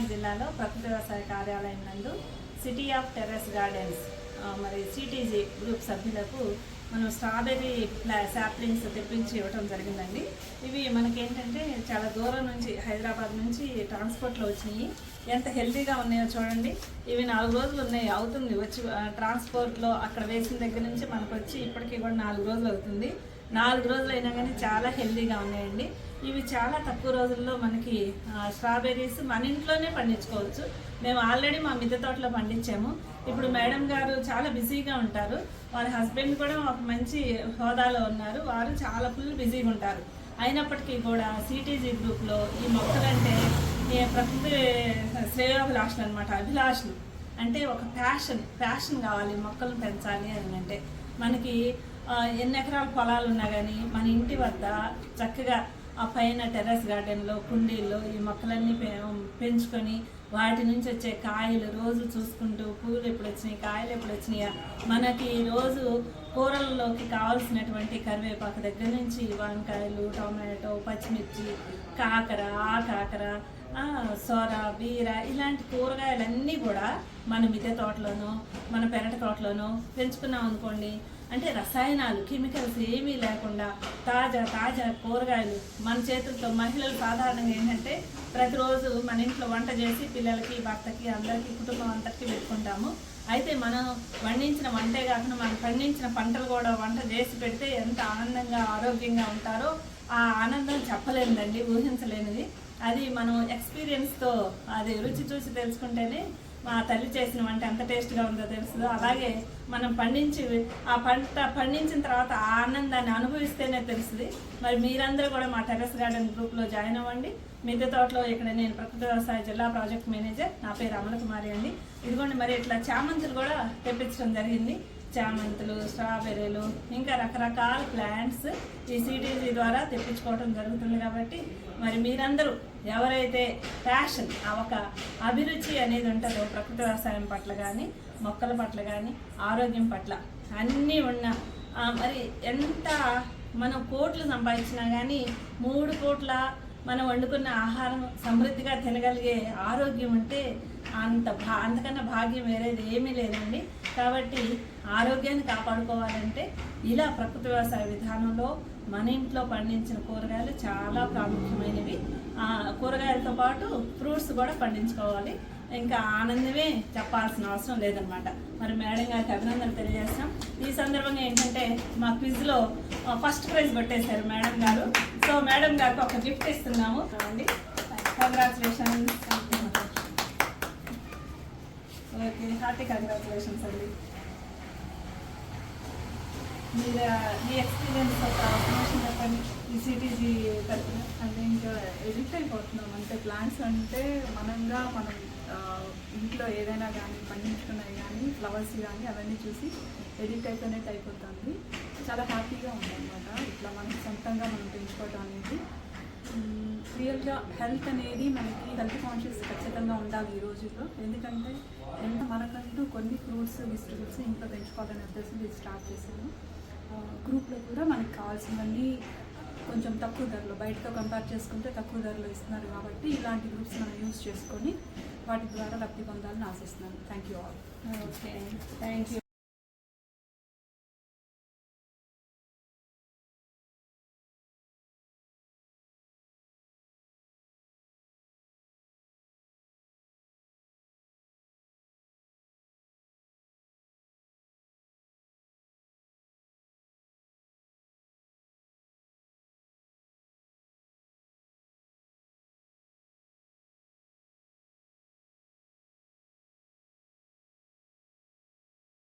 విజయనగరం జిల్లాలో ప్రకృతి వ్యవసాయ కార్యాలయం నందు సిటీ ఆఫ్ టెర్రస్ గార్డెన్స్ మరి సిటీజీ గ్రూప్ సభ్యులకు మనం స్ట్రాబెర్రీ ప్లా శాప్లింగ్స్ తెప్పించి ఇవ్వటం జరిగిందండి. ఇవి మనకేంటంటే చాలా దూరం నుంచి హైదరాబాద్ నుంచి ట్రాన్స్పోర్ట్లో వచ్చినాయి. ఎంత హెల్తీగా ఉన్నాయో చూడండి. ఇవి నాలుగు రోజులు ఉన్నాయి అవుతుంది. వచ్చి ట్రాన్స్పోర్ట్లో అక్కడ వేసిన దగ్గర నుంచి మనకు వచ్చి ఇప్పటికీ కూడా నాలుగు రోజులు అవుతుంది. నాలుగు రోజులు అయినా కానీ చాలా హెల్తీగా ఉన్నాయండి. ఇవి చాలా తక్కువ రోజుల్లో మనకి స్ట్రాబెర్రీస్ మన ఇంట్లోనే పండించుకోవచ్చు. మేము ఆల్రెడీ మా మిద్దె తోటలో పండించాము. ఇప్పుడు మేడం గారు చాలా బిజీగా ఉంటారు. వారి హస్బెండ్ కూడా ఒక మంచి హోదాలో ఉన్నారు. వారు చాలా ఫుల్ బిజీగా ఉంటారు. అయినప్పటికీ కూడా సిటీజీ గ్రూప్లో ఈ మొక్కలంటే ఈ ప్రకృతి శ్రేయోభిలాషలు అనమాట అభిలాషలు. అంటే ఒక ప్యాషన్ ప్యాషన్ కావాలి మొక్కలు పెంచాలి అని అంటే. మనకి ఎన్ని ఎకరాల పొలాలు ఉన్నా కానీ మన ఇంటి వద్ద చక్కగా ఆ పైన టెర్రస్ గార్డెన్లో కుండీల్లో ఈ మొక్కలన్నీ పె- పెంచుకొని వాటి నుంచి వచ్చే కాయలు రోజు చూసుకుంటూ పూలు ఎప్పుడు వచ్చినాయి కాయలు ఎప్పుడు వచ్చినాయా మనకి రోజు కూరల్లోకి కావాల్సినటువంటి కరివేపాకు దగ్గర నుంచి వంకాయలు టొమాటో పచ్చిమిర్చి కాకర ఆ కాకర సొర బీర ఇలాంటి కూరగాయలన్నీ కూడా మన మిద్దె తోటలోనో మన పెరటి తోటలోనో పెంచుకున్నాం అనుకోండి అంటే రసాయనాలు కెమికల్స్ ఏమీ లేకుండా తాజా తాజా కూరగాయలు మన చేతులతో మహిళలు సాధారణంగా ఏంటంటే ప్రతిరోజు మన ఇంట్లో వంట చేసి పిల్లలకి భర్తకి అందరికీ కుటుంబం అంతటికి పెట్టుకుంటాము. అయితే మనం పండించిన వంటే కాకుండా మనం పండించిన పంటలు కూడా వంట చేసి పెడితే ఎంత ఆనందంగా ఆరోగ్యంగా ఉంటారో ఆ ఆనందం చెప్పలేనిదండి ఊహించలేనిది. అది మనం ఎక్స్పీరియన్స్తో అది రుచి చూసి తెలుసుకుంటేనే మా తల్లి చేసిన వంట ఎంత టేస్ట్గా ఉందో తెలుస్తుందో. అలాగే మనం పండించి ఆ పంట పండించిన తర్వాత ఆ ఆనందాన్ని అనుభవిస్తేనే తెలుస్తుంది. మరి మీరందరూ కూడా మా టెర్రస్ గార్డెన్ గ్రూప్లో జాయిన్ అవ్వండి. మిద్దె తోటలో ఇక్కడ నేను ప్రకృతి వ్యవసాయ జిల్లా ప్రాజెక్ట్ మేనేజర్ నా పేరు అమల కుమారి అండి. ఇదిగోండి మరి ఇట్లా చామంతులు కూడా తెప్పించడం జరిగింది. చామంతులు స్ట్రాబెర్రీలు ఇంకా రకరకాల ప్లాంట్స్ ఈ సిటీజీ ద్వారా తెప్పించుకోవడం జరుగుతుంది కాబట్టి మరి మీరందరూ ఎవరైతే ప్యాషన్ ఆ ఒక అభిరుచి అనేది ఉంటుందో ప్రకృతి వ్యవసాయం పట్ల కానీ మొక్కల పట్ల కానీ ఆరోగ్యం పట్ల అన్నీ ఉన్న మరి ఎంత మనం కోట్లు సంపాదించినా కానీ మూడు కోట్ల మనం వండుకున్న ఆహారం సమృద్ధిగా తినగలిగే ఆరోగ్యం ఉంటే అంత భా అంతకన్నా భాగ్యం వేరేది ఏమీ లేదండి. కాబట్టి ఆరోగ్యాన్ని కాపాడుకోవాలంటే ఇలా ప్రకృతి వ్యవసాయ విధానంలో మన ఇంట్లో పండించిన కూరగాయలు చాలా ప్రాముఖ్యమైనవి. ఆ, కూరగాయలతో పాటు ఫ్రూట్స్ కూడా పండించుకోవాలి. ఇంకా ఆనందమే చెప్పాల్సిన అవసరం లేదనమాట. మరి మేడం గారికి అభినందనలు తెలియజేస్తాం. ఈ సందర్భంగా ఏంటంటే మా క్విజ్లో ఫస్ట్ ప్రైజ్ కొట్టేశారు మేడం గారు. సో మేడం గారికి ఒక గిఫ్ట్ ఇస్తున్నాము. అండి కంగ్రాచులేషన్స్ ఓకే హార్టీ కంగ్రాచులేషన్స్ అండి. మీరు మీ ఎక్స్పీరియన్స్ ఒక అవకాశం చెప్పండి. ఈ సిటీజీ తరఫున. అంటే ఇంకా ఎడిక్ట్ అయిపోతున్నాం. అంటే ప్లాంట్స్ అంటే మనంగా మనం ఇంట్లో ఏదైనా కానీ పండించుకున్నవి కానీ ఫ్లవర్స్ కానీ అవన్నీ చూసి ఎడిక్ట్ అయిపోయినట్టు అయిపోతుంది. చాలా హ్యాపీగా ఉందన్నమాట. ఇట్లా మనం సొంతంగా మనం పెంచుకోవటం అనేది రియల్గా హెల్త్ అనేది మనకి హెల్త్ కాన్షియస్ ఖచ్చితంగా ఉండాలి ఈ రోజుల్లో. ఎందుకంటే ఎంత మనకంటూ కొన్ని ఫ్రూట్స్ వెజిటబుల్స్ ఇంట్లో పెంచుకోవాలనే ఉద్దేశం ఇది స్టార్ట్ చేశాను. గ్రూప్లో కూడా మనకి కావాల్సినవన్నీ కొంచెం తక్కువ ధరలో బయటతో కంపేర్ చేసుకుంటే తక్కువ ధరలో ఇస్తున్నారు కాబట్టి ఇలాంటి గ్రూప్స్ మనం యూస్ చేసుకొని వాటి ద్వారా లబ్ధి పొందాలని ఆశిస్తున్నాను. Thank you all okay thank you